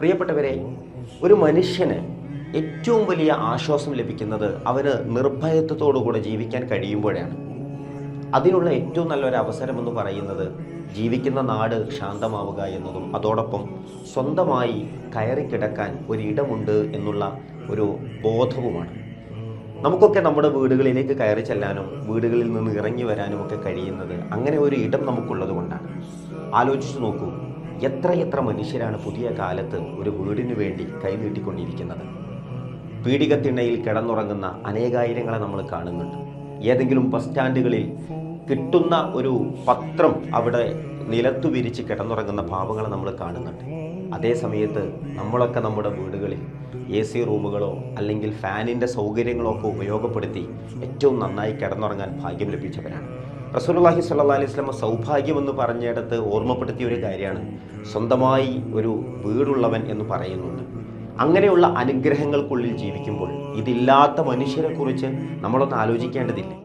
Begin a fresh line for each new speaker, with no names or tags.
പ്രിയപ്പെട്ടവരെ ഒരു മനുഷ്യന് ഏറ്റവും വലിയ ആശ്വാസം ലഭിക്കുന്നത് അവന് നിർഭയത്വത്തോടുകൂടെ ജീവിക്കാൻ കഴിയുമ്പോഴാണ്. അതിനുള്ള ഏറ്റവും നല്ലൊരു അവസരം എന്ന് പറയുന്നത് ജീവിക്കുന്ന നാട് ശാന്തമാവുക എന്നതും അതോടൊപ്പം സ്വന്തമായി കയറിക്കിടക്കാൻ ഒരിടമുണ്ട് എന്നുള്ള ഒരു ബോധവുമാണ്. നമുക്കൊക്കെ നമ്മുടെ വീടുകളിലേക്ക് കയറി ചെല്ലാനും വീടുകളിൽ നിന്ന് ഇറങ്ങി വരാനും ഒക്കെ കഴിയുന്നത് അങ്ങനെ ഒരു ഇടം നമുക്കുള്ളത് കൊണ്ടാണ് ആലോചിച്ച് നോക്കൂ എത്ര എത്ര മനുഷ്യരാണ് പുതിയ കാലത്ത് ഒരു വീടിനു വേണ്ടി കൈനീട്ടിക്കൊണ്ടിരിക്കുന്നത്? പീഡികത്തിണ്ണയിൽ കിടന്നുറങ്ങുന്ന അനേകായിരങ്ങളെ നമ്മൾ കാണുന്നുണ്ട്. ഏതെങ്കിലും ബസ് സ്റ്റാൻഡുകളിൽ കിട്ടുന്ന ഒരു പത്രം അവിടെ നിലത്തു വിരിച്ച് കിടന്നുറങ്ങുന്ന പാവങ്ങളെ നമ്മൾ കാണുന്നുണ്ട്. അതേ സമയത്ത് നമ്മളൊക്കെ നമ്മുടെ വീടുകളിൽ എ സി റൂമുകളോ അല്ലെങ്കിൽ ഫാനിന്റെ സൗകര്യങ്ങളോ ഒക്കെ ഉപയോഗപ്പെടുത്തി ഏറ്റവും നന്നായി കിടന്നുറങ്ങാൻ ഭാഗ്യം ലഭിച്ചവരാണ്. റസൂലുള്ളാഹി സ്വല്ലല്ലാഹി അലൈഹി വസല്ലം സൗഭാഗ്യം എന്ന് പറഞ്ഞിടത്ത് ഓർമ്മപ്പെടുത്തിയ ഒരു കാര്യമാണ്. സ്വന്തമായി ഒരു വീടുള്ളവൻ എന്ന് പറയുന്നുണ്ട്. അങ്ങനെയുള്ള അനുഗ്രഹങ്ങൾക്കുള്ളിൽ ജീവിക്കുമ്പോൾ ഇതില്ലാത്ത മനുഷ്യരെക്കുറിച്ച് നമ്മളൊന്ന് ആലോചിക്കേണ്ടതില്ലേ?